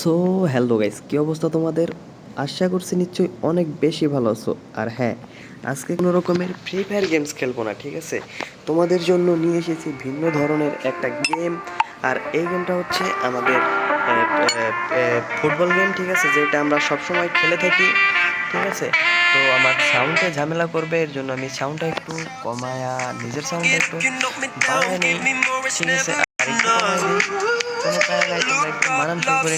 So, hello guys, কী অবস্থা তোমাদের? আশা করছি নিশ্চয়ই অনেক বেশি ভালো আছো। আর হ্যাঁ আজকে কোনো রকমের ফ্রি ফায়ার গেমস খেলব না, ঠিক আছে? তোমাদের জন্য নিয়ে এসেছি ভিন্ন ধরনের একটা গেম আর এই গেমটা হচ্ছে আমাদের ফুটবল গেম ঠিক আছে? যেটা আমরা সবসময় খেলে থাকি। ঠিক আছে? তো আমার সাউন্ডে ঝামেলা করবে, এর জন্য আমি সাউন্ডটা একটু কমায়া নিজের সাউন্ডটা একটু বাড়ায় নিই। ঠিক আছে করে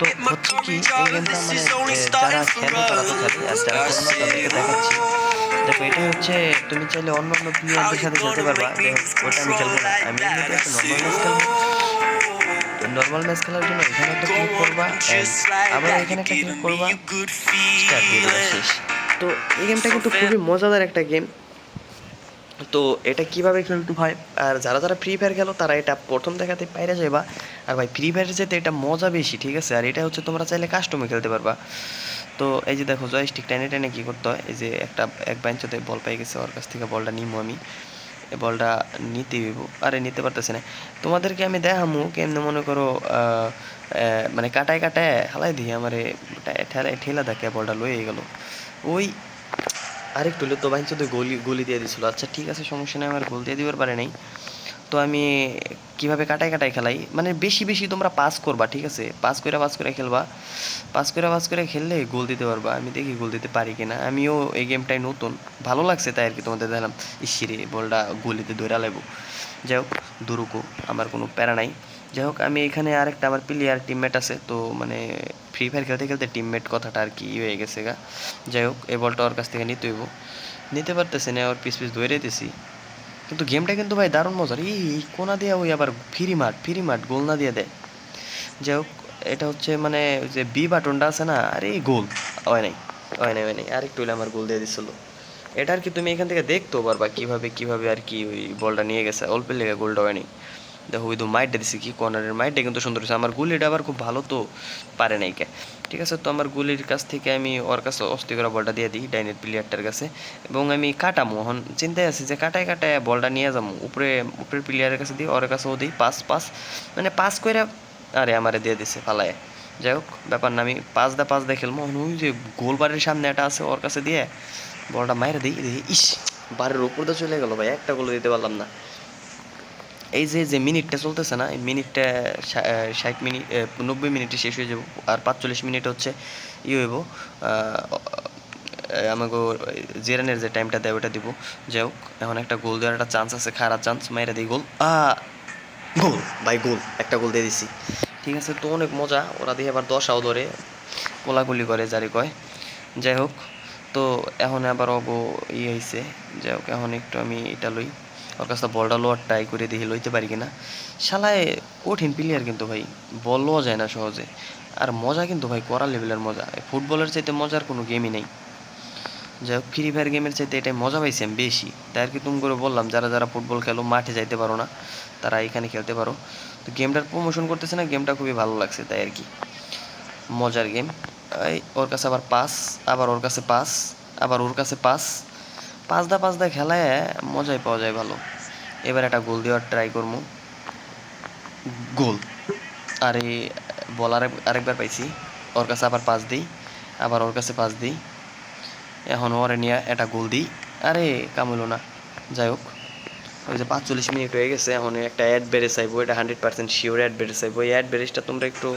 তো কি মানে যারা দেখো হচ্ছে, তুমি চাইলে অন্য অন্য পারবা। ওটা আমি খেলব না। আমি নর্মাল ম্যাচ খেলার জন্য এখানে একটা ক্লিক করবা আবার এখানে একটা ক্লিক করবা। স্টার্ট দিয়ে শেষ। তো এই গেমটা কিন্তু খুবই মজাদার একটা গেম তো এটা কীভাবে খেলতে হয়? আর যারা যারা ফ্রি ফায়ার খেলো তারা এটা প্রথম দেখাতে পাইরা যাবা আর ভাই ফ্রি ফায়ারের যেতে এটা মজা বেশি ঠিক আছে? আর এটা হচ্ছে তোমরা চাইলে কাস্টমে খেলতে পারবা। তো এই যে দেখো জয়স্টিক টেনে টেনে কী করতে হয়? এই যে একটা এক বেঞ্চতে বল পাই গেছে ওর কাছ থেকে বলটা নিমু আমি। বলটা নিতে হইব। আরে, নিতে পারতেছে না। তোমাদেরকে আমি দেখামু, কেমনে মনে করো মানে কাটায় কাটায় হালাই দিয়ে আমার ঠেলা ঠেলা দেখে বলটা লয়ে গেল। ওই আরেকটু হলে তো বাইন তো গলি গলি দিয়ে দিছিল। আচ্ছা ঠিক আছে, সমস্যা নেই, আমার গোল দিয়ে দিবার পারে নাই। তো আমি কীভাবে কাটায় কাটায় খেলাই? মানে বেশি বেশি তোমরা পাস করবা, ঠিক আছে? পাস করে পাস করে খেলবা। পাস করে পাস করে খেললে গোল দিতে পারবা। আমি দেখি গোল দিতে পারি কিনা। আমিও এই গেমটাই নতুন। ভালো লাগছে তাই আর কি তোমাদের দেখলাম। ইসিরে বলটা গুলিতে ধরে লাগবো যাই হোক, দুরুকো, আমার কোনো প্যারা নাই। যাই হোক, আমি এখানে আরেকটা আমার প্লেয়ার টিমমেট আছে। তো মানে ফ্রি ফায়ার খেলতে খেলতে টিমমেট কথাটা আর কি হয়ে গেছে গা। যাই হোক, এই বলটা ওর কাছ থেকে নিতে হইব। নিতে পারতেছে না, ওর পিস পিস ধরে দিছি কিন্তু গেমটা কিন্তু ভাই দারুণ মজার। এই কোনা দিয়ে ওই আবার ফ্রি মাঠ ফ্রি মাঠ, গোল না দিয়ে দেয় যাই হোক, এটা হচ্ছে মানে যে বি বাটনটা আছে না, আরে গোল। হয় নাই হয় নাই হয় নাই। আরেকটু হলে আমার গোল দিয়ে দিছিল। এটা আর কি তুমি এখান থেকে দেখতেও পারবা কীভাবে কীভাবে আর কি ওই বলটা নিয়ে গেছে? অল্পের লেগে গোলটা হয়নি। দেখো ওই তো মাইটটা দিছি কি কর্নারের মাইটটা কিন্তু সুন্দর হয়েছে। আমার গুলিটা আবার খুব ভালো তো পারে নাই কে। ঠিক আছে, তো আমার গুলির কাছ থেকে আমি ওর কাছে অস্থি করা বলটা দিয়ে দিই ডাইনের প্লেয়ারটার কাছে। এবং আমি কাটামো, এখন চিন্তায় আছি যে কাটায় কাটায় বলটা নিয়ে যাব উপরে, উপরের প্লেয়ারের কাছে দিই, ওর কাছেও দিই, পাস পাস। মানে পাস করে আরে আমারে দিয়ে দিছে, ফালায়। যাই হোক, ব্যাপার না, আমি পাঁচ দা পাঁচ দা খেলব ওই যে গোল বাড়ির সামনে একটা আছে ওর কাছে দিয়ে বলটা মাইরে দিই ইস বাড়ির উপর দিয়ে চলে গেল ভাই, একটা গোল দিতে পারলাম না। এই যে যে মিনিটটা চলতেছে না, এই মিনিটটা ষাট মিনিট নব্বই মিনিটে শেষ হয়ে যাব, আর পাঁচচল্লিশ মিনিট হচ্ছে ই হইব আমাকে জেরানের যে টাইমটা দেয়, ওটা দিব। যাই হোক, এখন একটা গোল দেওয়ার একটা চান্স আছে, খারাপ চান্স মাইরা দিই গোল। গোল, ভাই গোল, একটা গোল দিয়ে দিছি। ঠিক আছে, তো অনেক মজা, ওরা দিয়ে আবার দশাও ধরে, কোলাকুলি করে, যারি কয়। যাই হোক, তো এখন আবার অব ই হয়েছে যাই হোক, এখন একটু আমি এটা লই। ওর কাছে বলটা লোয়ার ট্রাই করে দেখি লইতে পারি কিনা? শালায় কঠিন প্লেয়ার কিন্তু ভাই বল লওয়া যায় না সহজে। আর মজা কিন্তু ভাই করা লেভেলের মজা। ফুটবলের চাইতে মজার কোনো গেমই নেই। যাই হোক ফ্রি ফায়ার গেমের চাইতে এটাই মজা পাইছি আমি বেশি। তাই আর কি তুমি করে বললাম, যারা যারা ফুটবল খেলো, মাঠে যাইতে পারো না, তারা এখানে খেলতে পারো। তো গেমটার প্রমোশন করতেছে না গেমটা খুবই ভালো লাগছে তাই আর কি। মজার গেম ওর কাছে আবার পাস আবার ওর কাছে পাস আবার ওর কাছে পাস পাঁচ দা পাঁচ খেলায় মজাই পাওয়া যায় ভালো। এবার একটা গোল দেওয়ার ট্রাই করব। গোল। আরে বল আরেক, আরেকবার পাইছি। ওর কাছে আবার পাস দিই। আবার ওর কাছে পাস দিই। এখন ওরে নিয়ে একটা গোল দিই। আরে কামলো না। যাই হোক। ওই যে পাঁচচল্লিশ মিনিট হয়ে গেছে। এখন একটা অ্যাড বেড়ে চাইব। এটা হান্ড্রেড পার্সেন্ট শিওর অ্যাড বেড়ে চাইব। এই অ্যাড বেড়েসটা তোমরা একটু,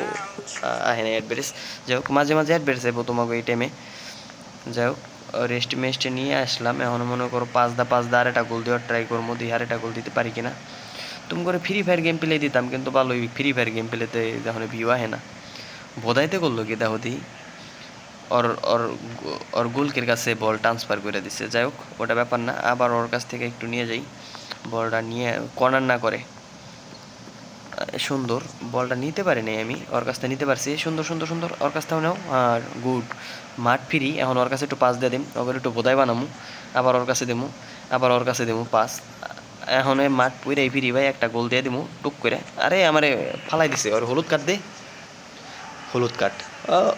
আহে না অ্যাড বেড়েস যাই হোক, মাঝে মাঝে অ্যাড বেড়ে চাইব তোমাকে এই টাইমে যাই হোক। রেস্ট মেস্টে নিয়ে আসলাম। এখন মনে করো পাঁচ দা পাঁচ দা আর একটা গোল দেওয়ার ট্রাই করব, দিয়ে আর একটা গোল দিতে পারি কিনা। তুমি করে ফ্রি ফায়ার গেম প্লে দিতাম, কিন্তু ভালো ফ্রি ফায়ার গেম প্লেতে যখন ভিউ আহে না। বোধাইতে করল কি দেখো দি? ওর ওর ওর গোলকের কাছে বল ট্রান্সফার করে দিছে। যাই হোক, ওটা ব্যাপার না। আবার ওর কাছ থেকে একটু নিয়ে যাই। বলটা নিয়ে কর্নার না করে। সুন্দর বলটা নিতে পারিনি আমি, ওর কাছ নিতে পারছি। সুন্দর সুন্দর সুন্দর, ওর কাছ থেকে নাও। আর গুড, মাঠ ফিরি, এখন ওর কাছে একটু পাস দিয়ে দিম। ওকে একটু বোধাই বানামু, আবার ওর কাছে দিমু, আবার ওর কাছে দিমু পাস। এখন মাঠ পুরাই ফিরি ভাই, একটা গোল দিয়ে দিমু, টুক করে। আরে আমারে ফালাই দিছে, ওর হলুদ কার্ড দে। হলুদ কার্ড।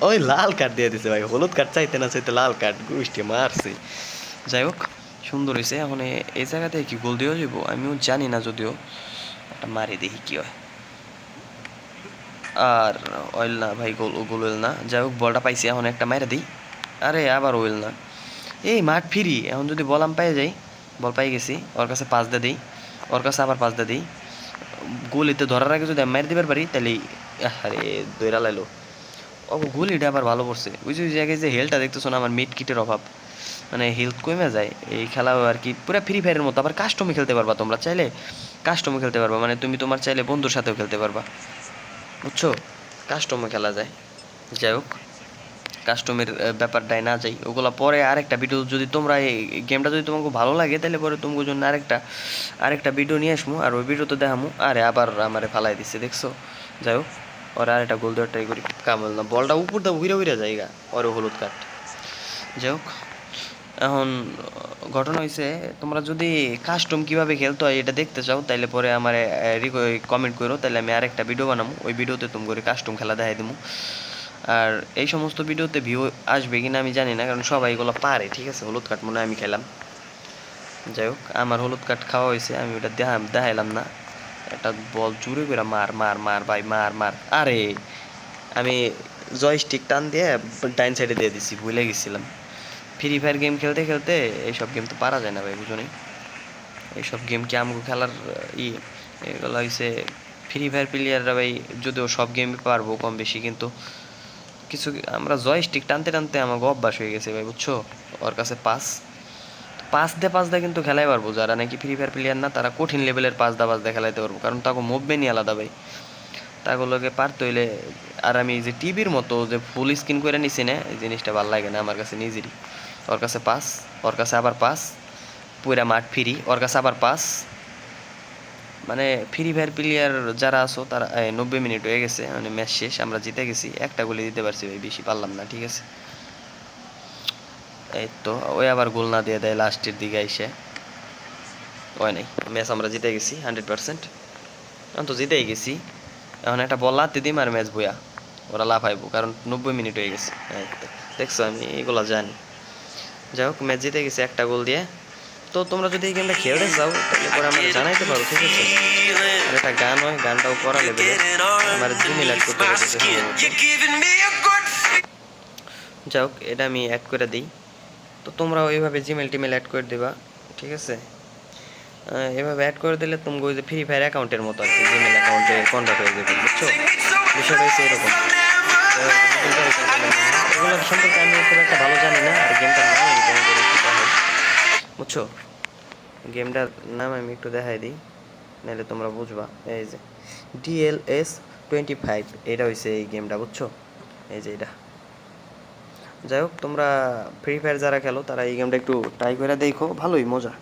ওই লাল কার্ড দিয়ে দিছে ভাই, হলুদ কার্ড চাইতে না চাইতে লাল কার্ড, গুষ্টি মারছে। যাই হোক, সুন্দর হয়েছে এখন এই জায়গাতে কি গোল দিয়েও যাব আমিও জানি না যদিও। একটা মারি দেখি কি হয়। আর অয়েল না, ভাই গোল গোল ওয়েল না। যাই হোক, বলটা পাইছি, এখন একটা মাইরা দিই। আরে, আবার ওয়েল না। এই মাঠ ফিরি, এখন যদি বল আমি পাই যাই, বল পাই গেছি, ওর কাছে পাঁচ দা দিই, ওর কাছে আবার পাঁচ দা দিই। গোলিতে ধরার আগে যদি আমি মারি দিবার পারি, তাহলে আরে দৈরা লাইলো। ও গুলিটা আবার ভালো পড়ছে। ওই যে জায়গায় যে হেলটা দেখতেছো না, আমার মিড কিটের অভাব। মানে হেলথ কমে যায়। এই খেলা আর কি, পুরো ফ্রি ফায়ারের মতো। আবার কাস্টমে খেলতে পারবা তোমরা, চাইলে কাস্টমে খেলতে পারবা। মানে তুমি তোমার চাইলে বন্ধুর সাথেও খেলতে পারবা। বুঝছ? কাস্টমে খেলা যায়। যাই হোক কাস্টমের ব্যাপারটাই না যাই। ওগুলো পরে আরেকটা ভিডিও যদি তোমরা এই গেমটা যদি তোমাকে ভালো লাগে, তাহলে পরে তোমার জন্য আরেকটা আরেকটা ভিডিও নিয়ে আসব আর ওই ভিডিওতে দেখামু। আরে আবার আমারে ফালাই দিচ্ছে দেখছ? যাই হোক, ওর আরেকটা গোল দেওয়ার ট্রাই করি। কামল না, বলটা উপর দা উইরা উইরা জায়গা ওর হলুদ কাট যাই হোক, এখন ঘটনা হয়েছে তোমরা যদি কাস্টম কীভাবে খেলতে হয় এটা দেখতে চাও তাহলে পরে আমার কমেন্ট করো তাহলে আমি আরেকটা ভিডিও বানাবো ওই ভিডিওতে তুমি করে কাস্টম খেলা দেখাই দেবো আর এই সমস্ত ভিডিওতে ভিউ আসবে কিনা আমি জানি না, কারণ সবাই এগুলো পারে, ঠিক আছে? হলুদ কাঠ মনে আমি খেলাম। যাই হোক, আমার হলুদ কাঠ খাওয়া হয়েছে আমি ওটা দেখা দেখাইলাম না। একটা বল জুড়ে করে মার মার মার, ভাই, মার মার। আরে, আমি জয় জয়স্টিক টান দিয়ে ডাইন সাইডে দিয়ে দিছি, ভুলে গেছিলাম। ফ্রি ফায়ার গেম খেলতে খেলতে এইসব গেম তো পারা যায় না ভাই, বুঝো নি এইসব গেম কি আমগো খেলার ই, এগুলো হয়েছে ফ্রি ফায়ার প্লেয়াররা ভাই, যদিও সব গেমই পারব কম বেশি, কিন্তু কিছু আমরা জয়স্টিক টানতে টানতে আমাকে অভ্যাস হয়ে গেছে ভাই, বুঝছ? ওর কাছে পাস। পাস দে, পাস দা কিন্তু খেলাই পারব, যারা নাকি ফ্রি ফায়ার প্লেয়ার না, তারা কঠিন লেভেলের পাস দা পাস দা খেলাইতে পারব, কারণ তাকে মুভমেন্টই আলাদা ভাই। তাগুলোকে পারতে হইলে, আর আমি যে টিভির মতো যে ফুল স্ক্রিন করে নিছি না, এই জিনিসটা ভালো লাগে না আমার কাছে নিজেরই। ওর কাছে পাস, ওর কাছে আবার পাস, পুরা মাঠ ফিরি ওর কাছে আবার পাস। মানে ফ্রি ফায়ার প্লেয়ার যারা আছো তারা নব্বই মিনিট হয়ে গেছে মানে ম্যাচ শেষ, আমরা জিতে গেছি, একটা গোলে দিতে পারছি ভাই, বেশি পারলাম না, ঠিক আছে? এই তো, ওই আবার গোল না দিয়ে দেয় লাস্টের দিকে এসে ওই নাই ম্যাচ আমরা জিতে গেছি হান্ড্রেড পার্সেন্ট আমি তো জিতেই গেছি। এখন একটা বল লাতে দিম আর ম্যাচ বইয়া, ওরা লাফাইবো, কারণ নব্বই মিনিট হয়ে গেছে। দেখছ আমি এগুলো জানি। যাই হোক ম্যাচ জিতে গেছে, একটা গোল দিয়ে। তো তোমরা যদি এই গেমটা খেলতে চাও, তাহলে পরে আমার জানাইতে পারো, ঠিক আছে? আর একটা গান হয়, গানটাও করা লেভেলে। আমার জিমেল অ্যাড করতে যাই হোক, এটা আমি অ্যাড করে দিই। তো তোমরা ওইভাবে জিমেল টিমেল অ্যাড করে দিবা, ঠিক আছে? এভাবে অ্যাড করে দিলে তুমি ওই যে ফ্রি ফায়ার অ্যাকাউন্টের মতো আর কি জিমেল অ্যাকাউন্টে কন্ট্যাক্ট হয়ে যাবে, বুঝছ? বিষয়টা হচ্ছে এরকম। এগুলোর সম্পর্কে আমি খুব একটা ভালো জানি না, আর গেমটার নাম আমি দেখাই। বুঝছ? গেমটার নাম আমি একটু দেখাই দিই, নাহলে তোমরা বুঝবা। এই যে ডিএলএস টোয়েন্টি ফাইভ এটা হয়েছে এই গেমটা বুঝছ? এই যে এটা। যাই হোক, তোমরা ফ্রি ফায়ার যারা খেলো, তারা এই গেমটা একটু ট্রাই করে দেখো, ভালোই, মজা।